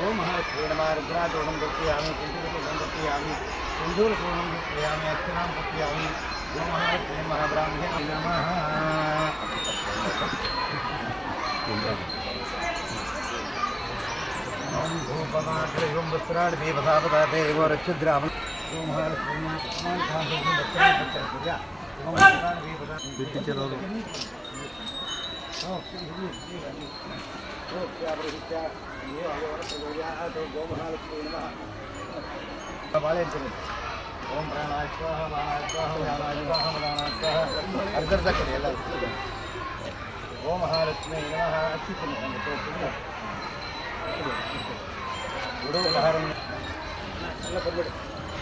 ओम क्रीडमारुद्राचूर्णं प्रत्ययामि कुण्ठिकचूर्णं प्रत्ययामि सिन्धूरचूर्णं प्रत्ययामि अक्षरां प्रत्ययामि नमः श्रीं महाब्राह्म्य नमः ॐ भूपमाग्रयं वस्त्राणि देवधापदाते एव रक्षुद्राम ओम वस्त्राणि चलो ओके ஓம் பிராணாத்வாக பிராணாத்வாக பிராணாத்வாக பிராணாத்வாக அர்த்தர்தான் கிடையாது ஓம் மகாலட்சுமி நமஹ அச்சுத்தம் அந்த தோட்டம் உடவு மகாரம் நல்ல பொருள்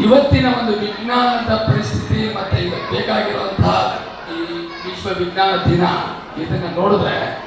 ಇವತ್ತಿನ ಒಂದು ವಿಜ್ಞಾನದ ಪರಿಸ್ಥಿತಿ ಮತ್ತೆ ಇವತ್ತು ಬೇಕಾಗಿರುವಂತಹ ಈ ವಿಶ್ವ ವಿಜ್ಞಾನ ದಿನ, ಇದನ್ನ ನೋಡಿದ್ರೆ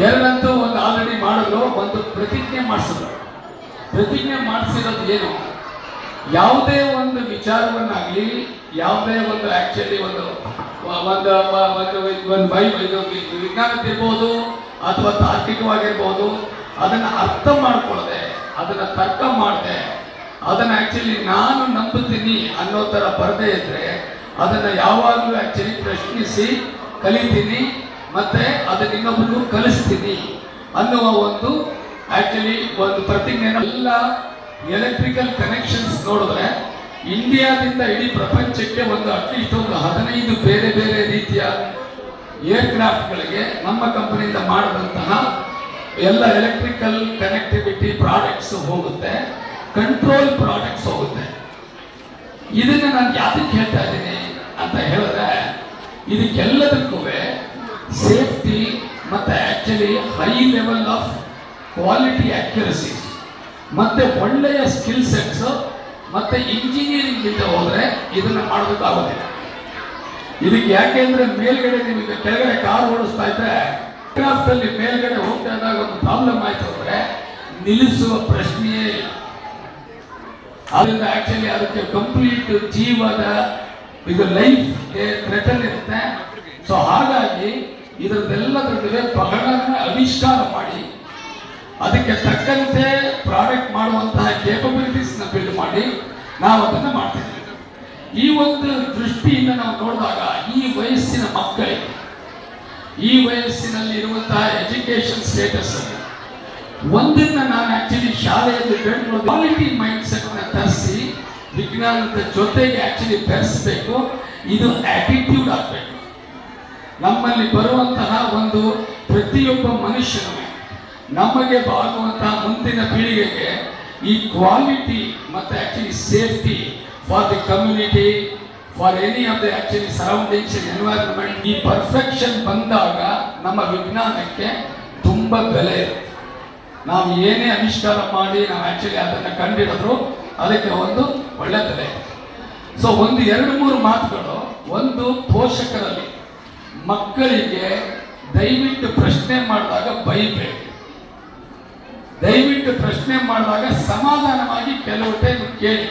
ಎರಡಂತೂ ಒಂದು ಆಲ್ರೆಡಿ ಮಾಡಲು ಒಂದು ಪ್ರತಿಜ್ಞೆ ಮಾಡಿಸಿದ್ರು. ಪ್ರತಿಜ್ಞೆ ಮಾಡಿಸಿರೋದು ಏನು? ಯಾವುದೇ ಒಂದು ವಿಚಾರವನ್ನಾಗಲಿ, ಯಾವುದೇ ಒಂದು ಆಕ್ಚುಲಿ ಒಂದು ಒಂದು ಒಂದು ಬೈ ಇದು ವಿ- ವಿಜ್ಞಾನದಿರ್ಬೋದು ಅಥವಾ ತಾರ್ಕಿಕವಾಗಿರ್ಬೋದು, ಅದನ್ನು ಅರ್ಥ ಮಾಡ್ಕೊಳ್ಳದೆ, ಅದನ್ನು ತರ್ಕ ಮಾಡದೆ ಅದನ್ನ ಆಕ್ಚುಲಿ ನಾನು ನಂಬುತ್ತೀನಿ ಅನ್ನೋ ಥರ ಬರದೇ ಇದ್ದರೆ ಅದನ್ನು ಯಾವಾಗಲೂ ಆ್ಯಕ್ಚುಲಿ ಪ್ರಶ್ನಿಸಿ, ಕಲಿತೀನಿ, ಮತ್ತು ಅದನ್ನ ಇನ್ನೊಬ್ಬರಿಗೂ ಕಲಿಸ್ತೀನಿ ಅನ್ನುವ ಒಂದು ಆ್ಯಕ್ಚುಲಿ ಒಂದು ಪ್ರತಿಜ್ಞೆ. ಎಲ್ಲ ಎಲೆಕ್ಟ್ರಿಕಲ್ ಕನೆಕ್ಷನ್ಸ್ ನೋಡಿದ್ರೆ ಇಂಡಿಯಾದಿಂದ ಇಡೀ ಪ್ರಪಂಚಕ್ಕೆ ಒಂದು ಅಟ್ಲೀಸ್ಟ್ ಒಂದು ಹದಿನೈದು ಬೇರೆ ಬೇರೆ ರೀತಿಯ ಏರ್ಕ್ರಾಫ್ಟ್ಗಳಿಗೆ ನಮ್ಮ ಕಂಪನಿಯಿಂದ ಮಾಡಿದಂತಹ ಎಲ್ಲ ಎಲೆಕ್ಟ್ರಿಕಲ್ ಕನೆಕ್ಟಿವಿಟಿ ಪ್ರಾಡಕ್ಟ್ಸ್ ಹೋಗುತ್ತೆ. ಕಂಟ್ರೋಲ್ ಪ್ರಾಡಕ್ಟ್ಸ್ ಹೋಗುತ್ತೆ. ಇದನ್ನ ನಾನು ಯಾತಕ್ಕೆ ಹೇಳ್ತಾ ಇದ್ದೀನಿ ಅಂತ ಹೇಳಿದ್ರೆ, ಇದಕ್ಕೆಲ್ಲದಕ್ಕೂ ಸೇಫ್ಟಿ ಮತ್ತೆ actually high level of quality accuracy ಮತ್ತೆ ಒಳ್ಳೆಯ ಸ್ಕಿಲ್ ಸೆಟ್ಸ್ ಮತ್ತೆ ಇಂಜಿನಿಯರಿಂಗ್ ಇಂದ ಹೋದ್ರೆ ಇದನ್ನ ಮಾಡಬೇಕಾಗುತ್ತೆ ಇದಕ್ಕೆ ಯಾಕೆಂದ್ರೆ ಮೇಲ್ಗಡೆ ನಿಮಗೆ ಕೆಳಗಡೆ ಕಾರ್ ಓಡಿಸ್ತಾ ಇದ್ರೆ ಕ್ರಾಫ್ಟ್ ಅಲ್ಲಿ ಮೇಲ್ಗಡೆ ಹೋಗ್ತಾ ಇದ್ದಾಗ ಒಂದು ಪ್ರಾಬ್ಲಮ್ ಆಯ್ತು ಅಂದ್ರೆ ನಿಲ್ಲಿಸುವ ಪ್ರಶ್ನೆಯೇ ಇಲ್ಲ. ಅದರಿಂದ ಆಕ್ಚುಲಿ ಅದಕ್ಕೆ ಕಂಪ್ಲೀಟ್ ಜೀವದ ಇದು ಲೈಫ್ ಥ್ರೆಟನ್ ಇರುತ್ತೆ. ಸೊ ಹಾಗಾಗಿ ಇದರದೆಲ್ಲದಕ್ಕೆ ಬಹಳ ಆವಿಷ್ಕಾರ ಮಾಡಿ, ಅದಕ್ಕೆ ತಕ್ಕಂತೆ ಪ್ರಾಡಕ್ಟ್ ಮಾಡುವಂತಹ ಕೇಪಬಿಲಿಟೀಸ್ನ ಬಿಲ್ಡ್ ಮಾಡಿ ನಾವು ಅದನ್ನು ಮಾಡ್ತೀವಿ ಈ ಒಂದು ದೃಷ್ಟಿಯಿಂದ ನಾವು ನೋಡಿದಾಗ ಈ ವಯಸ್ಸಿನ ಮಕ್ಕಳಿಗೆ, ಈ ವಯಸ್ಸಿನಲ್ಲಿ ಇರುವಂತಹ ಎಜುಕೇಶನ್ ಸ್ಟೇಟಸ್ ಒಂದನ್ನ ನಾನು ಆಕ್ಚುಲಿ ಶಾಲೆಯಲ್ಲಿ ಬೆಳೆದು ಕ್ವಾಲಿಟಿ ಮೈಂಡ್ ಸೆಟ್ ತರಿಸಿ ವಿಜ್ಞಾನದ ಜೊತೆಗೆ ಆಕ್ಚುಲಿ ಬೆರೆಸಬೇಕು. ಇದು ಆಟಿಟ್ಯೂಡ್ ಆಗಬೇಕು. ನಮ್ಮಲ್ಲಿ ಬರುವಂತಹ ಒಂದು ಪ್ರತಿಯೊಬ್ಬ ಮನುಷ್ಯನೂ ನಮಗೆ ಬಾಗುವಂತಹ ಮುಂದಿನ ಪೀಳಿಗೆಗೆ ಈ ಕ್ವಾಲಿಟಿ ಮತ್ತು actually safety for the community for any of the actually surroundings environment ಈ ಪರ್ಫೆಕ್ಷನ್ ಬಂದಾಗ ನಮ್ಮ ವಿಜ್ಞಾನಕ್ಕೆ ತುಂಬ ಬೆಲೆ ಇರುತ್ತೆ. ನಾವು ಏನೇ ಆವಿಷ್ಕಾರ ಮಾಡಿ ನಾವು ಆಕ್ಚುಲಿ ಅದನ್ನು ಕಂಡಿಡಿದ್ರು ಅದಕ್ಕೆ ಒಂದು ಒಳ್ಳೆ ತಲೆ ಸೊ ಒಂದು ಎರಡು ಮೂರು ಮಾತುಗಳು, ಒಂದು ಪೋಷಕರಲ್ಲಿ ಮಕ್ಕಳಿಗೆ ದಯವಿಟ್ಟು ಪ್ರಶ್ನೆ ಮಾಡಿದಾಗ ಬೈಬೇಡಿ. ದಯವಿಟ್ಟು ಪ್ರಶ್ನೆ ಮಾಡಿದಾಗ ಸಮಾಧಾನವಾಗಿ ಕೆಲವು ಟೈಮ್ ಕೇಳಿ.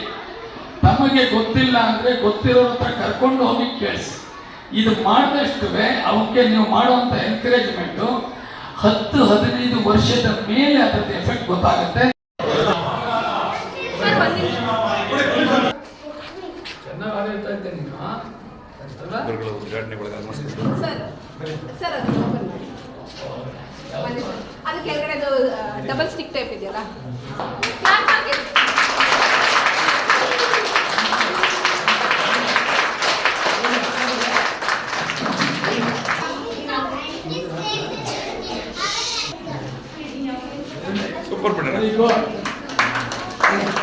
ತಮಗೆ ಗೊತ್ತಿಲ್ಲ ಅಂದ್ರೆ ಗೊತ್ತಿರೋ ಹತ್ರ ಕರ್ಕೊಂಡು ಹೋಗಿ ಕೇಳಿಸಿ. ಇದು ಮಾಡಿದಷ್ಟು ಅವಕ್ಕೆ ನೀವು ಮಾಡುವಂತ ಎನ್ಕರೇಜ್ಮೆಂಟು ಹತ್ತು ಹದಿನೈದು ವರ್ಷದ ಮೇಲೆ ಅದರದ್ದು ಎಫೆಕ್ಟ್ ಗೊತ್ತಾಗುತ್ತೆ. ಅದು ಕೆಳಗಡೆ ಡಬಲ್ ಸ್ಟಿಕ್ ಟೈಪ್ ಇದೆಯಲ್ಲ? ನಾನ್ ಹಾಗೆ-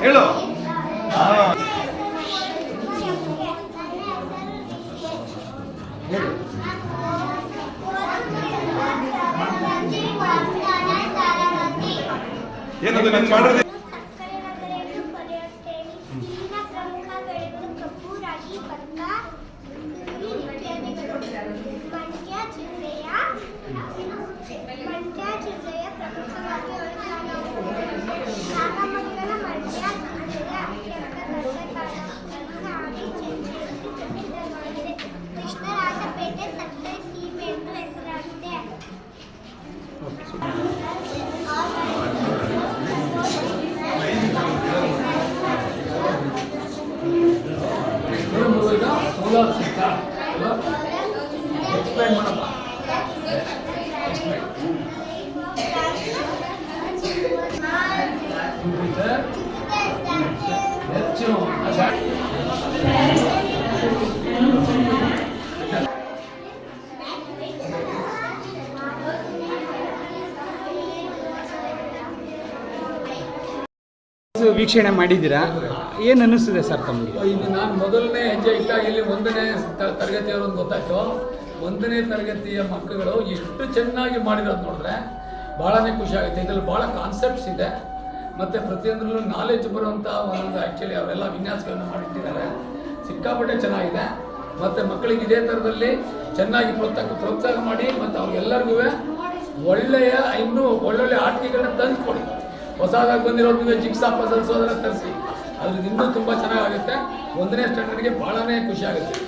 ಹೇಳು. ಏನದು ನಾನು ಮಾಡಿದ್ರೆ ವೀಕ್ಷಣೆ ಮಾಡಿದ್ದೀರಾ? ಏನು ಅನ್ನಿಸ್ತಿದೆ ಸರ್ ತಮಗೆ? ಇದು ನಾನು ಮೊದಲನೇ ಹೆಜ್ಜೆ ಇಟ್ಟಾಗ ಇಲ್ಲಿ ಒಂದನೇ ತರಗತಿಯವರೊಂದು ಗೊತ್ತಾಯ್ತು. ಒಂದನೇ ತರಗತಿಯ ಮಕ್ಕಳು ಎಷ್ಟು ಚೆನ್ನಾಗಿ ಮಾಡಿರೋದು ನೋಡಿದ್ರೆ ಭಾಳನೇ ಖುಷಿ ಆಗುತ್ತೆ. ಇದರಲ್ಲಿ ಭಾಳ ಕಾನ್ಸೆಪ್ಟ್ಸ್ ಇದೆ. ಮತ್ತು ಪ್ರತಿಯೊಂದರಲ್ಲೂ ನಾಲೆಜ್ ಬರುವಂಥ ಒಂದೊಂದು ಆ್ಯಕ್ಚುಲಿ ಅವರೆಲ್ಲ ವಿನ್ಯಾಸಗಳನ್ನ ಮಾಡಿಟ್ಟಿದ್ದಾರೆ. ಸಿಕ್ಕಾಪಟ್ಟೆ ಚೆನ್ನಾಗಿದೆ. ಮತ್ತು ಮಕ್ಕಳಿಗೆ ಇದೇ ಥರದಲ್ಲಿ ಚೆನ್ನಾಗಿ ಪ್ರೋತ್ಸಾಹ ಪ್ರೋತ್ಸಾಹ ಮಾಡಿ ಮತ್ತು ಅವ್ರಿಗೆಲ್ಲರಿಗೂ ಒಳ್ಳೆಯ ಇನ್ನೂ ಒಳ್ಳೊಳ್ಳೆ ಆಟಿಕೆಗಳನ್ನ ತಂದುಕೊಡಿ. ಹೊಸದಾಗಿ ಬಂದಿರೋದು ಜಿಕ್ಸಾ ಪಸಲ್ಸ್ ಅದೆಲ್ಲ ತರಿಸಿ. ಅದ್ರಿಂದ ಇನ್ನೂ ತುಂಬ ಚೆನ್ನಾಗಾಗುತ್ತೆ. ಒಂದನೇ ಸ್ಟ್ಯಾಂಡರ್ಡ್ಗೆ ಭಾಳನೇ ಖುಷಿ ಆಗುತ್ತೆ